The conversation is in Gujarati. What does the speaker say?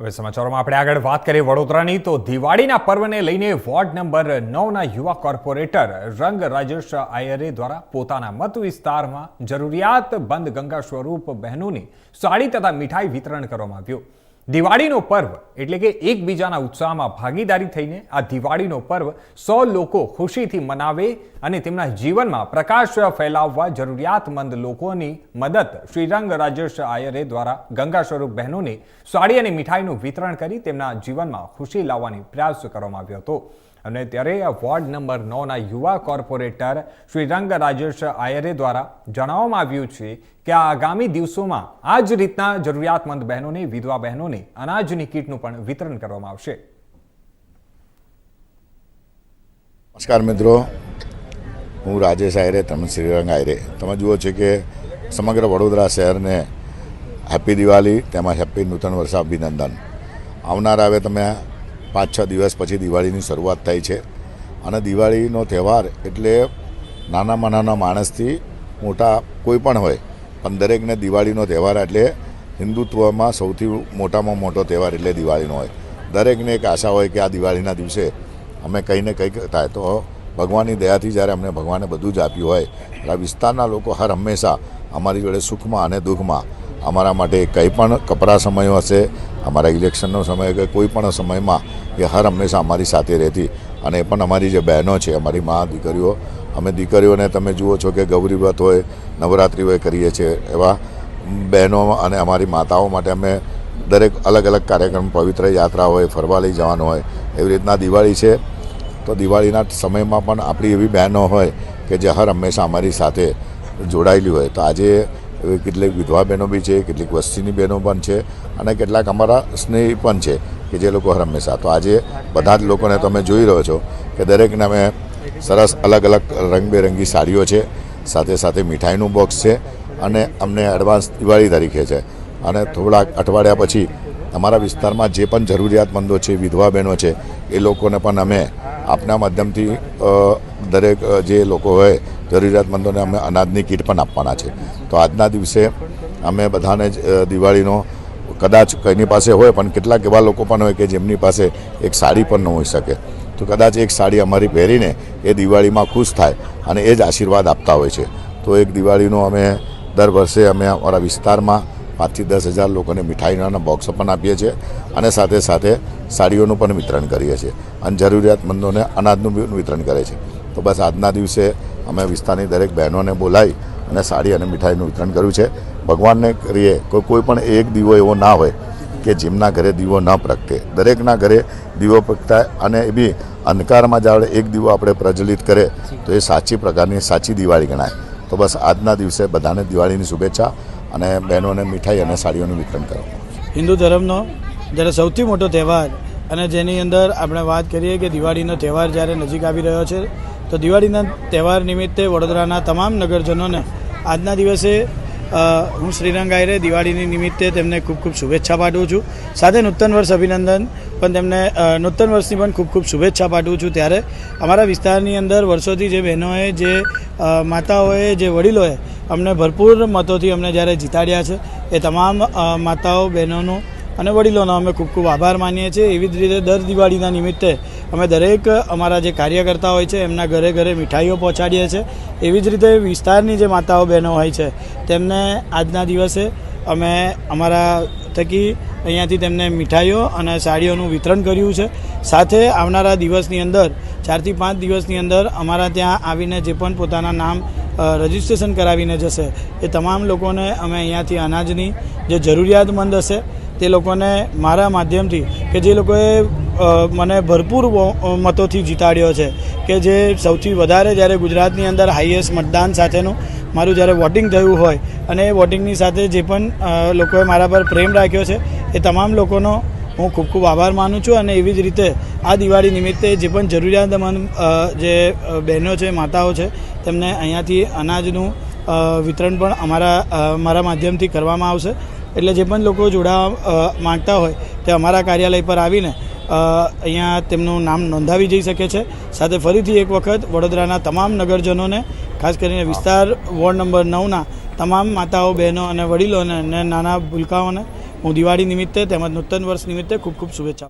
હવે સમાચારોમાં આપણે આગળ વાત કરીએ વડોદરાની, તો દિવાળીના પર્વને લઈને વોર્ડ નંબર નવના યુવા કોર્પોરેટર રંગ રાજેશ આયરે દ્વારા પોતાના મત વિસ્તારમાં જરૂરિયાતમંદ ગંગા સ્વરૂપ બહેનોની સાડી તથા મીઠાઈ વિતરણ કરવામાં આવ્યું. દિવાળીનો પર્વ એટલે કે એકબીજાના ઉત્સાહમાં ભાગીદારી થઈને આ દિવાળીનો પર્વ સો લોકો ખુશીથી મનાવે અને તેમના જીવનમાં પ્રકાશ ફેલાવવા જરૂરિયાતમંદ લોકોની મદદ શ્રીરંગ રાજેશ આયરે દ્વારા ગંગા સ્વરૂપ બહેનોને સાડી અને મીઠાઈનું વિતરણ કરી તેમના જીવનમાં ખુશી લાવવાની પ્રયાસ કરવામાં આવ્યો હતો. અને ત્યારે આ વોર્ડ નંબર નવના યુવા કોર્પોરેટર શ્રી રંગ રાજેશ આયરે દ્વારા જણાવવામાં આવ્યું છે કે આ આગામી દિવસોમાં આ જ રીતના જરૂરિયાતમંદ બહેનોને, વિધવા બહેનોને અનાજની કીટનું પણ વિતરણ કરવામાં આવશે. નમસ્કાર મિત્રો. હું રાજેશ આયરે, તમે શ્રીરંગ આયરે. તમે જુઓ છો કે સમગ્ર વડોદરા શહેરને હેપી દિવાળી, તેમજ હેપી નૂતન વર્ષ અભિનંદન. આવનાર આવે તમે પાંચ, છ દિવસ પછી દિવાળીની શરૂઆત થાય છે. અને દિવાળીનો તહેવાર એટલે નાનામાં નાના માણસથી મોટા કોઈ પણ હોય, પણ દરેકને દિવાળીનો તહેવાર એટલે હિન્દુત્વમાં સૌથી મોટામાં મોટો તહેવાર એટલે દિવાળીનો હોય. દરેકને એક આશા હોય કે આ દિવાળીના દિવસે અમે કંઈ કંઈક થાય તો ભગવાનની દયાથી જ્યારે અમને ભગવાને બધું જ આપ્યું હોય, એટલે આ વિસ્તારના લોકો હર હંમેશા અમારી જોડે સુખમાં અને દુઃખમાં અમારા માટે કંઈ પણ કપરા સમયો હશે, અમારા ઇલેક્શનનો સમય કે કોઈ પણ સમયમાં એ હર હંમેશા અમારી સાથે રહેતી. અને એ પણ અમારી જે બહેનો છે, અમારી મા, દીકરીઓ, અમે દીકરીઓને તમે જુઓ છો કે ગૌરી વ્રત હોય, નવરાત્રિ હોય કરીએ છીએ, એવા બહેનો અને અમારી માતાઓ માટે અમે દરેક અલગ અલગ કાર્યક્રમ, પવિત્ર યાત્રા હોય, ફરવા લઈ જવાનું હોય, એવી રીતના દિવાળી છે. તો દિવાળીના સમયમાં પણ આપણી એવી બહેનો હોય કે જે હર હંમેશા અમારી સાથે જોડાયેલી હોય. તો આજે કેટલીક વિધવા બહેનો બી છે, કેટલીક વસ્તીની બહેનો પણ છે અને કેટલાક અમારા સ્નેહી પણ છે કે જે લોકો હંમેશા. તો આજે બધા જ લોકોને તમે જોઈ રહ્યો છો કે દરેકને અમે સરસ અલગ અલગ રંગબેરંગી સાડીઓ છે, સાથે સાથે મીઠાઈનું બોક્સ છે અને અમને એડવાન્સ દિવાળી તરીકે છે. અને થોડાક અઠવાડિયા પછી અમારા વિસ્તારમાં જે પણ જરૂરિયાતમંદો છે, વિધવા બહેનો છે, એ લોકોને પણ અમે આપના માધ્યમથી દરેક જે લોકો હોય, જરૂરિયાતમંદોને અમે અનાજની કીટ પણ આપવાના છે. તો આજના દિવસે અમે બધાને જ દિવાળીનો કદાચ કોઈની પાસે હોય, પણ કેટલાક એવા લોકો પણ હોય કે જેમની પાસે એક સાડી પણ ન હોઈ શકે. તો કદાચ એક સાડી અમારી પહેરીને એ દિવાળીમાં ખુશ થાય અને એ જ આશીર્વાદ આપતા હોય છે. તો એક દિવાળીનો અમે દર વર્ષે અમે અમારા વિસ્તારમાં પાંચથી દસ હજાર લોકોને મીઠાઈના બોક્સો પણ આપીએ છીએ અને સાથે સાથે સાડીઓનું પણ વિતરણ કરીએ છીએ અને જરૂરિયાતમંદોને અનાજનું પણ વિતરણ કરે છે. તો બસ આજના દિવસે અમે વિસ્તારની દરેક બહેનોને બોલાવી અને સાડી અને મીઠાઈનું વિતરણ કર્યું છે. ભગવાનને કરીએ કોઈ કોઈ પણ એક દીવો એવો ના હોય કે જેમના ઘરે દીવો ન પ્રગટે. દરેકના ઘરે દીવો પ્રગટાય અને એ બી અંધકારમાં જ આપણે એક દીવો આપણે પ્રજ્વલિત કરે તો એ સાચી પ્રકારની સાચી દિવાળી ગણાય. તો બસ આજના દિવસે બધાને દિવાળીની શુભેચ્છા અને બહેનોને મીઠાઈ અને સાડીઓનું વિતરણ કરો. હિન્દુ ધર્મનો જ્યારે સૌથી મોટો તહેવાર અને જેની અંદર આપણે વાત કરીએ કે દિવાળીનો તહેવાર જ્યારે નજીક આવી રહ્યો છે, તો દિવાળીના તહેવાર નિમિત્તે વડોદરાના તમામ નગરજનોને આજના દિવસે હું શ્રીરંગ આયરે દિવાળીની નિમિત્તે તેમને ખૂબ ખૂબ શુભેચ્છા પાઠવું છું. સાથે નૂતન વર્ષ અભિનંદન, પણ તેમને નૂતન વર્ષની પણ ખૂબ ખૂબ શુભેચ્છા પાઠવું છું. ત્યારે અમારા વિસ્તારની અંદર વર્ષોથી જે બહેનોએ જે માતાઓએ જે વડીલોએ અમને ભરપૂર મતોથી અમને જ્યારે જીતાડ્યા છે, એ તમામ માતાઓ, બહેનોનો અને વડીલોનો અમે ખૂબ ખૂબ આભાર માનીએ છીએ. એવી જ રીતે દર દિવાળીના નિમિત્તે અમે દરેક અમારા જે કાર્યકર્તા હોય છે, એમના ઘરે ઘરે મીઠાઈઓ પહોંચાડીએ છીએ. એવી જ રીતે વિસ્તારની જે માતાઓ, બહેનો હોય છે, તેમને આજના દિવસે અમે અમારા થકી અહીંયાથી તેમને મીઠાઈઓ અને સાડીઓનું વિતરણ કર્યું છે. સાથે આવનારા દિવસની અંદર ચારથી પાંચ દિવસની અંદર અમારા ત્યાં આવીને જે પણ પોતાના નામ રજિસ્ટ્રેશન કરાવીને જશે, એ તમામ લોકોને અમે અહીંયાથી અનાજની જે જરૂરિયાતમંદ હશે, તે લોકોને મારા માધ્યમથી કે જે લોકોએ મને ભરપૂર મતોથી જીતાડ્યો છે, કે જે સૌથી વધારે જ્યારે ગુજરાતની અંદર હાઈએસ્ટ મતદાન સાથેનું મારું જ્યારે વોટિંગ થયું હોય, અને એ વોટિંગની સાથે જે પણ લોકોએ મારા પર પ્રેમ રાખ્યો છે, એ તમામ લોકોનો હું ખૂબ ખૂબ આભાર માનું છું અને એવી જ રીતે આ દિવાળી નિમિત્તે જે પણ જરૂરિયાતમંદ જે બહેનો છે, માતાઓ છે, તેમને અહીંયાથી અનાજનું વિતરણ પણ અમારા મારા માધ્યમથી કરવામાં આવશે. એટલે જે પણ લોકો જોડાવા માગતા હોય તે અમારા કાર્યાલય પર આવીને અહીંયા તેમનું નામ નોંધાવી જઈ શકે છે. સાથે ફરીથી એક વખત વડોદરાના તમામ નગરજનોને, ખાસ કરીને વિસ્તાર વોર્ડ નંબર નવના તમામ માતાઓ, બહેનો અને વડીલોને અને નાના ભૂલકાઓને હું દિવાળી નિમિત્તે તેમજ નૂતન વર્ષ નિમિત્તે ખૂબ ખૂબ શુભેચ્છા